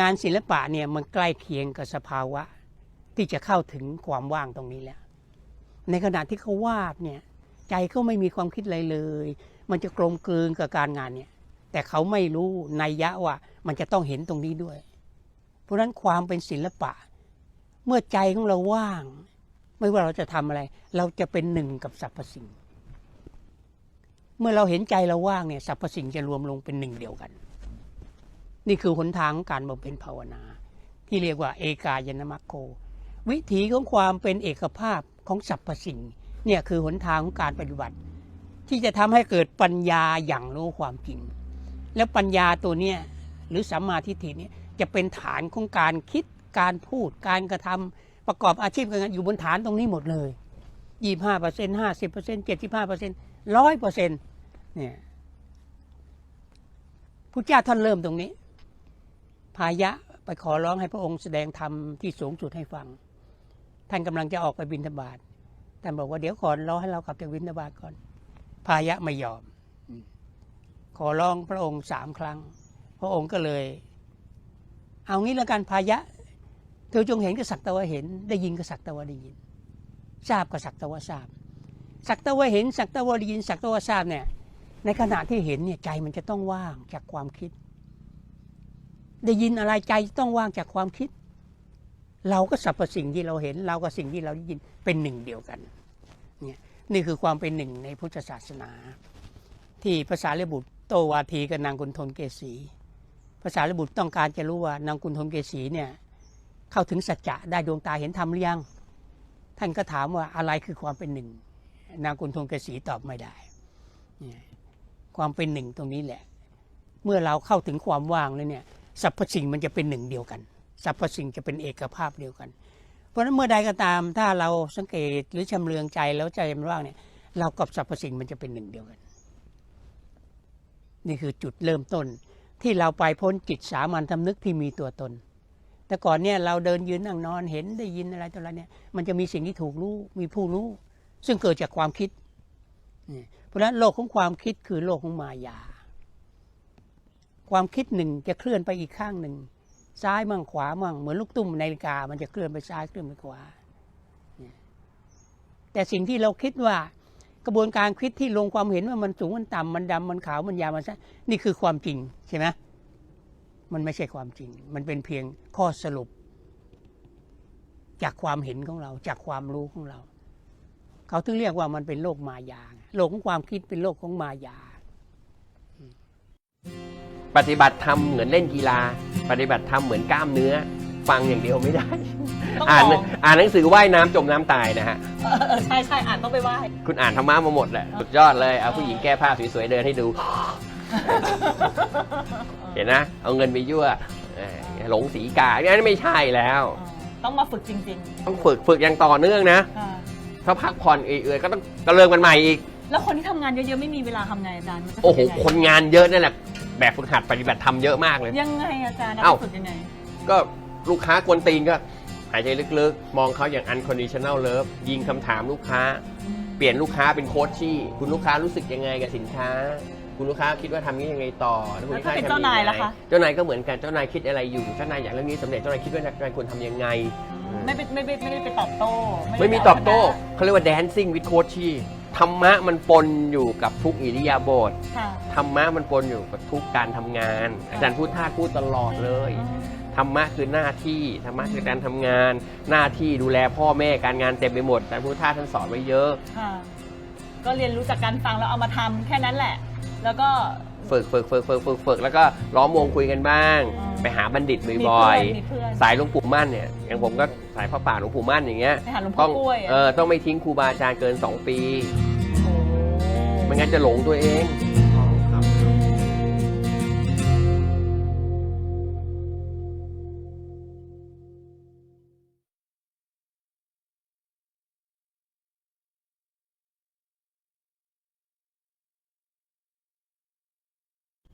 งานศิลปะเนี่ยมันใกล้เคียงกับสภาวะ ที่จะเข้าถึงความว่างตรงนี้แล้ว ในขณะที่เขาวาดเนี่ยใจเขาไม่มีความคิดอะไรเลย มันจะกลมกลืนกับการงานเนี่ย แต่เขาไม่รู้นัยยะว่ามันจะต้องเห็นตรงนี้ด้วย เพราะนั้นความเป็นศิลปะ เมื่อใจของเราว่าง ไม่ว่าเราจะทำอะไร เราจะเป็นหนึ่งกับสรรพสิ่ง เมื่อเราเห็นใจเราว่างเนี่ยสรรพสิ่งจะรวมลงเป็นหนึ่งเดียวกัน นี่คือหนทางของการบำเพ็ญภาวนา ที่เรียกว่า เอกายนมัคโค วิถีของความเป็นเอกภาพของสรรพสิ่งเนี่ยคือหนทางของการปฏิบัติ ที่จะทำให้เกิดปัญญาอย่างรู้ความจริง แล้วปัญญาตัวเนี้ยหรือสัมมาทิฏฐิเนี่ยจะเป็นฐานของการคิดการพูดการกระทำประกอบอาชีพกางานอยู่บนฐานตรงนี้หมดเลยยี่ห้าเปอร์เซ็นต์ห้าสิบเปอร์เซ็นต์เจ็ดสิบห้าเปอร์เซ็นต์ร้อยเปอร์เซ็นต์เนี่ยพุทธเจ้าท่านเริ่มตรงนี้ พายะไปขอร้องให้พระองค์แสดงธรรมที่สูงสุดให้ฟัง ท่านกำลังจะออกไปบิณฑบาตท่านบอกว่าเดี๋ยวขอรอให้เรากลับจากบิณฑบาตก่อน พายะไม่ยอม ขอร้องพระองค์สามครั้ง พระองค์ก็เลย เอางี้แล้วกันพายะ เธอจงเห็นก็สักแต่ว่าเห็น ได้ยินก็สักแต่ว่าได้ยิน ทราบก็สักแต่ว่าทราบสักต่ว่าเห็นสักต่ว่าได้ยินสักต่ว่าทราบเนี่ยในขณะที่เห็นเนี่ยใจมันจะต้องว่างจากความคิด ได้ยินอะไรใจต้องว่างจากความคิด เราก็สรรพสิ่งที่เราเห็น เราก็สิ่งที่เราได้ยินเป็นหนึ่งเดียวกันเนี่ยนี่คือความเป็นหนึ่งในพุทธศาสนา ที่ภาษาเลบุตรโตวาทีกับนางกุณฑลเกษีภาษาเลบุตรต้องการจะรู้ว่านางกุณฑลเกษีเนี่ยเข้าถึงสัจจะได้ดวงตาเห็นธรรมหรือยัง ท่านก็ถามว่าอะไรคือความเป็นหนึ่ง นางกุณฑลเกษีตอบไม่ได้เนี่ยความเป็นหนึ่งตรงนี้แหละ เมื่อเราเข้าถึงความว่างแล้วเนี่ย สรรพสิ่งมันจะเป็นหนึ่งเดียวกันสรรพสิ่งจะเป็นเอกภาพเดียวกัน เพราะฉะนั้นเมื่อใดก็ตามถ้าเราสังเกตหรือชำเลืองใจแล้วใจมันว่างเนี่ยเรากับสรรพสิ่งมันจะเป็นหนึ่งเดียวกัน นี่คือจุดเริ่มต้นที่เราไปพ้นจิตสามัญทำนึกที่มีตัวตน แต่ก่อนเนี่ยเราเดินยืนนั่งนอนเห็นได้ยินอะไรต่ออะไรเนี่ยมันจะมีสิ่งที่ถูกรู้มีผู้รู้ ซึ่งเกิดจากความคิดนี่เพราะฉะนั้นโลกของความคิดคือโลกของมายา ความคิดหนึ่งจะเคลื่อนไปอีกข้างหนึ่ง ซ้ายมั่งขวามั่งเหมือนลูกตุ้มนาฬิกา มันจะเคลื่อนไปซ้ายเคลื่อนไปขวา แต่สิ่งที่เราคิดว่ากระบวนการคิดที่ลงความเห็นว่ามันสูงมันต่ำมันดำมันขาวมันยาวมันสั้นนี่คือความจริงใช่ไหมมันไม่ใช่ความจริง มันเป็นเพียงข้อสรุป จากความเห็นของเรา จากความรู้ของเรา เขาถึงเรียกว่ามันเป็นโลกมายาโลกของความคิดเป็นโลกของมายา ปฏิบัติธรรมเหมือนเล่นกีฬา ปฏิบัติธรรมเหมือนกล้ามเนื้อ ฟังอย่างเดียวไม่ได้ ต้องอ่านลอง อ่านหนังสือว่ายน้ำจมน้ำตายนะฮะ เออเออใช่ใช่อ่านต้องไปไหว้ คุณอ่านธรรมะมาหมดแหละสุดยอดเลยเอาผู้หญิงแก้ผ้าสวยๆเดินให้ดู เห็นนะ เอาเงินไปยั่วเอ่อหลงสีกาเนี่ยนไม่ใช่แล้ว ต้องมาฝึกจริงต้องฝึกฝึกอย่างต่อเนื่องนะๆอ่าถ้าพักผ่อนเอื่อยๆก็ต้องกระเริงมันใหม่อีก แล้วคนที่ทำงานเยอะๆไม่มีเวลาทำไงอาจารย์มันจะโอ้โหฝึกยังไงคนงานเยอะนั่นแหละ แบบฝึกหัดปฏิบัติธรรมเยอะมากเลย ยังไงอาจารย์เอ้าฝึกยังไง ก็ลูกค้ากวนตีนก็หายใจลึกๆ มองเขาอย่าง unconditional love ยิงคำถามลูกค้า เปลี่ยนลูกค้าเป็นโค้ชชี่ คุณลูกค้ารู้สึกยังไงกับสินค้า คุณลูกค้าคิดว่าทำนี้ยังไงต่อแล้วคุณแล้วลูกค้าถ้าเป็นทำเจ้านายล่ะคะ เจ้านายก็เหมือนกันเจ้านายคิดอะไรอยู่เจ้านายอยากเรื่องนี้สำเร็จเจ้านายคิดว่าเจ้านายควรทำยังไง ไม่ไปไม่ไปไม่ได้ไปตอบโต้ด้ไม่มีปตอบโต้ชนะเขาเรียกว่า dancing with coach ชี่ ธรรมะมันปนอยู่กับทุกอิริยาบถค่ะธรรมะมันปนอยู่กับทุกการทำงาน อาจารย์พูดท่าพูดตลอดเลย ธรรมะคือหน้าที่ ธรรมะคือการทำงาน หน้าที่ดูแลพ่อแม่การงานเต็มไปหมดแต่พุทธทาสท่านสอนไว้เยอะ ค่ะ ก็เรียนรู้จากการฟังแล้วเอามาทำแค่นั้นแหละ แล้วก็ ฝึกฝึกฝึกฝึกฝึกฝึกแล้วก็ล้อมวงคุยกันบ้างอืมไปหาบัณฑิตมีบ่อยเพื่อนมีเพื่อนๆ สายหลวงปู่มั่นเนี่ยอย่างผมก็สายพระป่าหลวงปู่มั่นอย่างเงี้ยไปหาหลวงพ่ต้อองกล้วยเออต้องไม่ทิ้งครูบาอาจารย์เกิน 2 ปี โอ้ไม่งั้นจะหลงตัวเองค